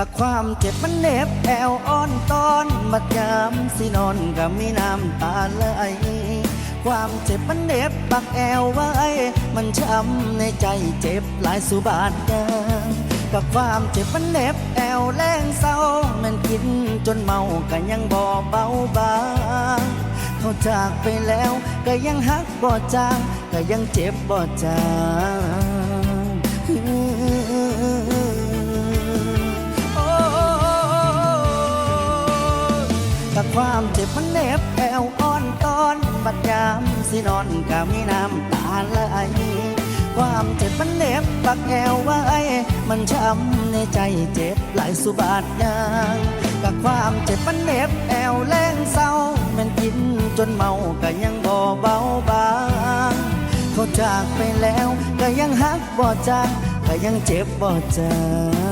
กับความเจ็บมันเน็บแอวอ่อนตอนบัดยามสินอนก็มีน้ำตาไหลความเจ็บมันเน็บปักแอวไว้ มันช้ำในใจเจ็บหลายสุบาทยางกับความเจ็บมันเน็บแอวแรงเศร้า มันกินจนเมาก็ยังบ่เบาบางเขาจากไปแล้วก็ยังฮักบ่จางก็ยังเจ็บบ่จาง แต่ความเจ็บมันเน็บแอวอ่อนตอนบัดยามสินอนก็มีน้ำตาไหลความเจ็บมันเน็บปักแอวไว้ มันช้ำในใจเจ็บหลายสุบาทยางกับความเจ็บมันเน็บแอวแรงเศร้ามันกินจนเมาก็ยังบ่เบาบางเขาจากไปแล้วก็ยังฮักบ่จางก็ยังเจ็บบ่จาง